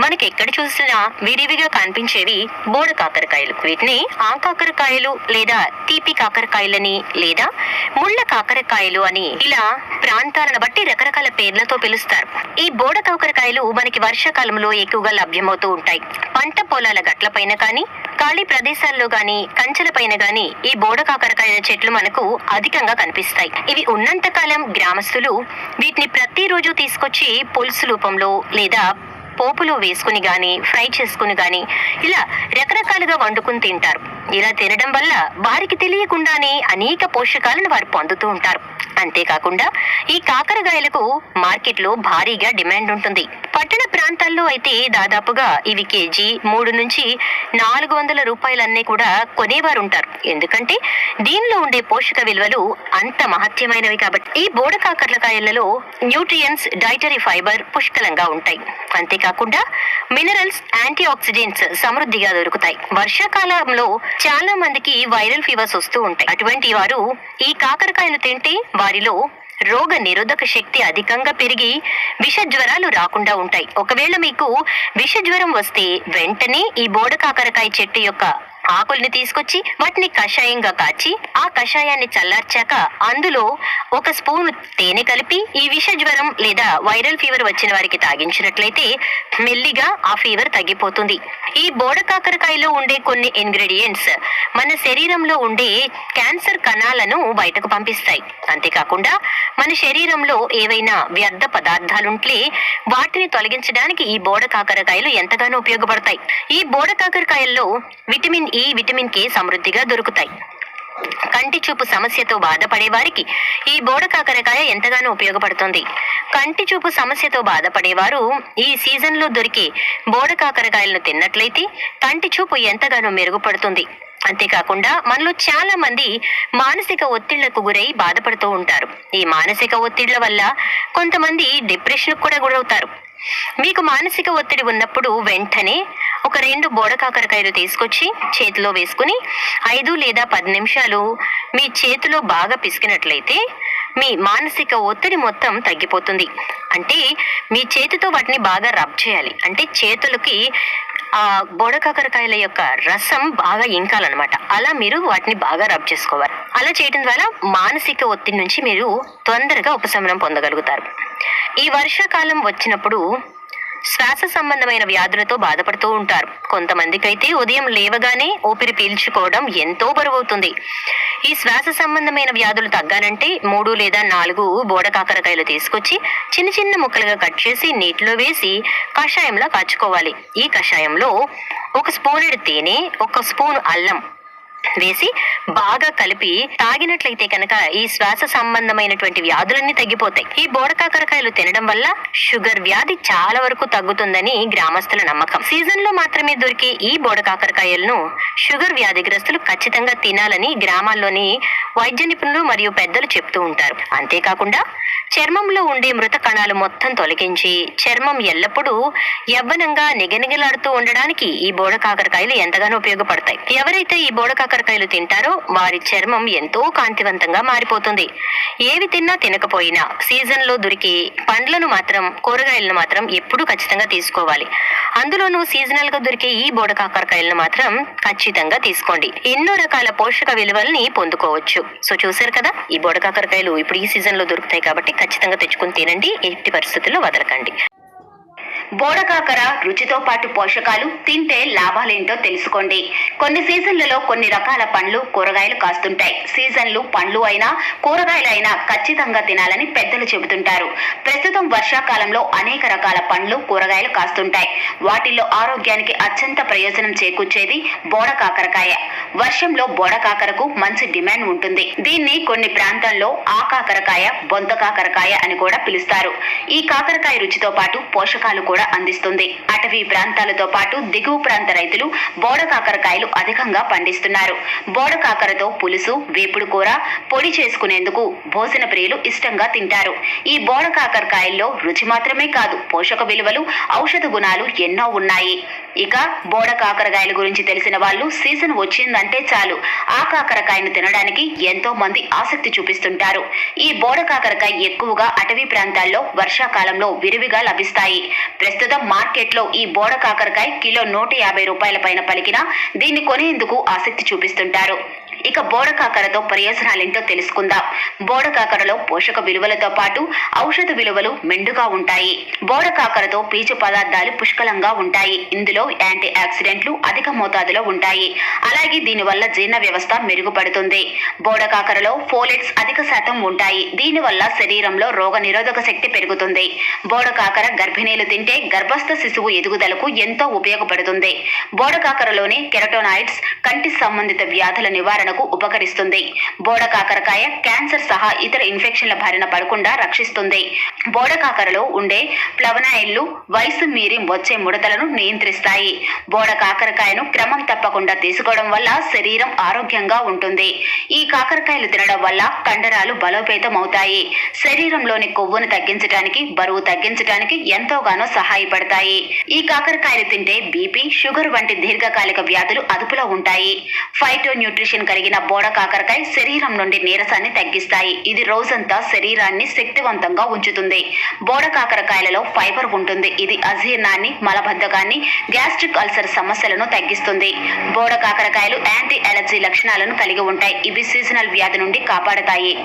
మనకి ఎక్కడ చూసినా విరివిగా కనిపించేవి బోడ కాకరకాయలు. వీటిని ఆ కాకరకాయలు లేదా తీపి కాకరకాయలని లేదా ముళ్ళ కాకరకాయలు అని ఇలా ప్రాంతాలను బట్టి రకరకాల పేర్లతో పిలుస్తారు. ఈ బోడ కాకరకాయలు మనకి వర్షాకాలంలో ఎక్కువగా లభ్యమవుతూ ఉంటాయి. పంట పొలాల గట్లపైన కానీ ఖాళీ ప్రదేశాల్లో గాని కంచెల పైన గాని ఈ బోడ కాకరకాయల చెట్లు మనకు అధికంగా కనిపిస్తాయి. ఇవి ఉన్నంత కాలం గ్రామస్తులు వీటిని ప్రతిరోజు తీసుకొచ్చి పులుసు రూపంలో లేదా పోపులో వేసుకుని గాని ఫ్రై చేసుకుని గాని ఇలా రకరకాలుగా వండుకుని తింటారు. ఇలా తినడం వల్ల వారికి తెలియకుండానే అనేక పోషకాలను వారు పొందుతూ ఉంటారు. అంతేకాకుండా ఈ కాకరకాయలకు మార్కెట్లో భారీగా డిమాండ్ ఉంటుంది. పట్టణ ప్రాంతాల్లో అయితే దాదాపుగా ఇవి కేజీ మూడు నుంచి నాలుగు వందల రూపాయలన్నీ కూడా కొనేవారు ఉంటారు ఎందుకంటే దీనిలో ఉండే పోషక విలువలు అంత మహత్యమైనవి కాబట్టి. ఈ బోడ కాకరకాయలలో న్యూట్రియన్స్ డైటరీ ఫైబర్ పుష్కలంగా ఉంటాయి. అంతేకాకుండా మినరల్స్ యాంటీ ఆక్సిడెంట్స్ సమృద్ధిగా దొరుకుతాయి. వర్షాకాలంలో చాలా మందికి వైరల్ ఫీవర్స్ వస్తూ ఉంటాయి. అటువంటి వారు ఈ కాకరకాయలు తింటే వారిలో రోగ నిరోధక శక్తి అధికంగా పెరిగి విష జ్వరాలు రాకుండా ఉంటాయి. ఒకవేళ మీకు విష జ్వరం వస్తే వెంటనే ఈ బోడ కాకరకాయ చెట్టు యొక్క ఆకుల్ని తీసుకొచ్చి వాటిని కషాయంగా కాచి ఆ కషాయాన్ని చల్లార్చాక అందులో ఒక స్పూన్ తేనె కలిపి ఈ విష జ్వరం లేదా వైరల్ ఫీవర్ వచ్చిన వారికి తాగించినట్లయితే మెల్లిగా ఆ ఫీవర్ తగ్గిపోతుంది. ఈ బోడ కాకరకాయలో ఉండే కొన్ని ఇంగ్రీడియంట్స్ మన శరీరంలో ఉండే క్యాన్సర్ కణాలను బయటకు పంపిస్తాయి. అంతేకాకుండా మన శరీరంలో ఏవైనా వ్యర్థ పదార్థాలుంటే వాటిని తొలగించడానికి ఈ బోడ కాకరకాయలు ఎంతగానో ఉపయోగపడతాయి. ఈ బోడ కాకరకాయల్లో విటమిన్ ఈ విటమిన్ కే సమృద్ధిగా దొరుకుతాయి. కంటి చూపు సమస్యతో బాధపడే వారికి ఈ బోడ కాకరకాయ ఎంతగానో ఉపయోగపడుతుంది. కంటి చూపు సమస్యతో బాధపడేవారు ఈ సీజన్లో దొరికే బోడ కాకరకాయలను తిన్నట్లయితే కంటి చూపు ఎంతగానో మెరుగుపడుతుంది. అంతేకాకుండా మనలో చాలా మంది మానసిక ఒత్తిళ్ళకు గురై బాధపడుతూ ఉంటారు. ఈ మానసిక ఒత్తిళ్ళ వల్ల కొంతమంది డిప్రెషన్కు కూడా గురవుతారు. మీకు మానసిక ఒత్తిడి ఉన్నప్పుడు వెంటనే ఒక రెండు బోడ కాకరకాయలు తీసుకొచ్చి చేతిలో వేసుకుని ఐదు లేదా పది నిమిషాలు మీ చేతిలో బాగా పిసికినట్లయితే మీ మానసిక ఒత్తిడి మొత్తం తగ్గిపోతుంది. అంటే మీ చేతితో వాటిని బాగా రబ్ చేయాలి. అంటే చేతులకి ఆ బోడ కాకరకాయల యొక్క రసం బాగా ఇంకాలన్నమాట. అలా మీరు వాటిని బాగా రబ్ చేసుకోవాలి. అలా చేయడం ద్వారా మానసిక ఒత్తిడి నుంచి మీరు తొందరగా ఉపశమనం పొందగలుగుతారు. ఈ వర్షాకాలం వచ్చినప్పుడు శ్వాస సంబంధమైన వ్యాధులతో బాధపడుతూ ఉంటారు. కొంతమందికైతే ఉదయం లేవగానే ఊపిరి పీల్చుకోవడం ఎంతో బరువవుతుంది. ఈ శ్వాస సంబంధమైన వ్యాధులు తగ్గాలంటే మూడు లేదా నాలుగు బోడ కాకరకాయలు తీసుకొచ్చి చిన్న చిన్న ముక్కలుగా కట్ చేసి నీటిలో వేసి కషాయంలో కాచుకోవాలి. ఈ కషాయంలో ఒక స్పూనెడు తేనె ఒక స్పూన్ అల్లం వేసి బాగా కలిపి తాగినట్లయితే కనుక ఈ శ్వాస సంబంధమైనటువంటి వ్యాధులన్నీ తగ్గిపోతాయి. ఈ బోడ కాకరకాయలు తినడం వల్ల షుగర్ వ్యాధి చాలా వరకు తగ్గుతుందని గ్రామస్తుల నమ్మకం. సీజన్లో మాత్రమే దొరికే ఈ బోడ కాకరకాయలను షుగర్ వ్యాధిగ్రస్తులు ఖచ్చితంగా తినాలని గ్రామాల్లోని వైద్య నిపుణులు మరియు పెద్దలు చెప్తూ ఉంటారు. అంతేకాకుండా చర్మంలో ఉండే మృత కణాలు మొత్తం తొలగించి చర్మం ఎల్లప్పుడూ యవ్వనంగా నిగనిగలాడుతూ ఉండడానికి ఈ బోడ కాకరకాయలు ఎంతగానో ఉపయోగపడతాయి. ఎవరైతే ఈ బోడ కాకరకాయలు తింటారో వారి చర్మం ఎంతో కాంతివంతంగా మారిపోతుంది. ఏవి తిన్నా తినకపోయినా సీజన్లో దొరికే పండ్లను మాత్రం కూరగాయలను మాత్రం ఎప్పుడూ ఖచ్చితంగా తీసుకోవాలి. అందులోనూ సీజనల్గా దొరికే ఈ బోడ కాకరకాయలను మాత్రం ఖచ్చితంగా తీసుకోండి. ఎన్నో రకాల పోషక విలువల్ని పొందుకోవచ్చు. సో చూసారు కదా? ఈ బోడ కాకరకాయలు ఇప్పుడు ఈ సీజన్లో దొరుకుతాయి కాబట్టి ఖచ్చితంగా తెచ్చుకుని తినండి. ఎట్టి పరిస్థితుల్లో వదలకండి. బోడకాకర రుచితో పాటు పోషకాలు తింటే లాభాలేంటో తెలుసుకోండి. కొన్ని సీజన్లలో కొన్ని రకాల పండ్లు కూరగాయలు కాస్తుంటాయి. సీజన్లు పండ్లు అయినా కూరగాయలు అయినా ఖచ్చితంగా తినాలని పెద్దలు చెబుతుంటారు. ప్రస్తుతం వర్షాకాలంలో అనేక రకాల పండ్లు కూరగాయలు కాస్తుంటాయి. వాటిల్లో ఆరోగ్యానికి అత్యంత ప్రయోజనం చేకూర్చేది బోడ కాకరకాయ వర్షంలో బోడ కాకరకు మంచి డిమాండ్ ఉంటుంది. దీన్ని కొన్ని ప్రాంతాల్లో ఆ కాకరకాయ బొంత కాకరకాయ అని కూడా పిలుస్తారు. ఈ కాకరకాయ రుచితో పాటు పోషకాలు కూడా అందిస్తుంది. అటవీ ప్రాంతాలతో పాటు దిగువ ప్రాంత రైతులు బోడ కాకరకాయలు అధికంగా పండిస్తున్నారు. బోడ కాకరతో పులుసు వేపుడు కూర పొడి చేసుకునేందుకు భోజన ప్రియులు ఇష్టంగా తింటారు. ఈ బోడ కాకరకాయల్లో రుచి మాత్రమే కాదు పోషక విలువలు ఔషధ గుణాలు ఎన్నో ఉన్నాయి. ఇక బోడ కాకరకాయల గురించి తెలిసిన వాళ్ళు సీజన్ వచ్చిందంటే చాలు. ఆ కాకరకాయను తినడానికి ఎంతో మంది ఆసక్తి చూపిస్తుంటారు. ఈ బోడ కాకరకాయ ఎక్కువగా అటవీ ప్రాంతాల్లో వర్షాకాలంలో విరివిగా లభిస్తాయి. ప్రస్తుతం మార్కెట్లో ఈ బోడ కాకరకాయ కిలో నూట యాభై రూపాయల పైన పలికినా దీన్ని కొనేందుకు ఆసక్తి చూపిస్తుంటారు. ఇక బోడకాకరతో ప్రయోజనాలేంటో తెలుసుకుందాం. బోడకాకరలో పోషక విలువలతో పాటు ఔషధ విలువలు మెండుగా ఉంటాయి. బోడకాకరతో పీచు పదార్థాలు పుష్కలంగా ఉంటాయి. ఇందులో యాంటీ ఆక్సిడెంట్లు అధిక మోతాదులో ఉంటాయి. అలాగే దీనివల్ల జీర్ణ వ్యవస్థ మెరుగుపడుతుంది. బోడకాకరలో ఫోలెట్స్ అధిక శాతం ఉంటాయి. దీనివల్ల శరీరంలో రోగ నిరోధక శక్తి పెరుగుతుంది. బోడకాకర గర్భిణీలు తింటే గర్భస్థ శిశువు ఎదుగుదలకు ఎంతో ఉపయోగపడుతుంది. బోడకాకరలోని కెరటోనాయిడ్స్ కంటి సంబంధిత వ్యాధుల నివారణ నివారణకు ఉపకరిస్తుంది. బోడ కాకరకాయ క్యాన్సర్ సహా ఇతర ఇన్ఫెక్షన్ల బారిన పడకుండా రక్షిస్తుంది. బోడ కాకరలో ఉండే ప్లవనాయిల్లు వయసు మీరి వచ్చే ముడతలను నియంత్రిస్తాయి. బోడ కాకరకాయను క్రమం తప్పకుండా తీసుకోవడం వల్ల శరీరం ఆరోగ్యంగా ఉంటుంది. ఈ కాకరకాయలు తినడం వల్ల కండరాలు బలోపేతం అవుతాయి శరీరంలోని కొవ్వును తగ్గించడానికి బరువు తగ్గించడానికి ఎంతోగానో సహాయపడతాయి. ఈ కాకరకాయలు తింటే బీపీ షుగర్ వంటి దీర్ఘకాలిక వ్యాధులు అదుపులో ఉంటాయి. ఫైటో న్యూట్రిషన్ కలిగిన బోడ కాకరకాయ శరీరం నుండి నీరసాన్ని తగ్గిస్తాయి. ఇది రోజంతా శరీరాన్ని శక్తివంతంగా ఉంచుతుంది. బోడ కాకరకాయలలో ఫైబర్ ఉంటుంది. ఇది అజీర్ణాన్ని మలబద్ధకాన్ని గ్యాస్ట్రిక్ అల్సర్ సమస్యలను తగ్గిస్తుంది. బోడ కాకరకాయలు యాంటీ అలర్జీ లక్షణాలను కలిగి ఉంటాయి. ఇవి సీజనల్ వ్యాధి నుండి కాపాడతాయి.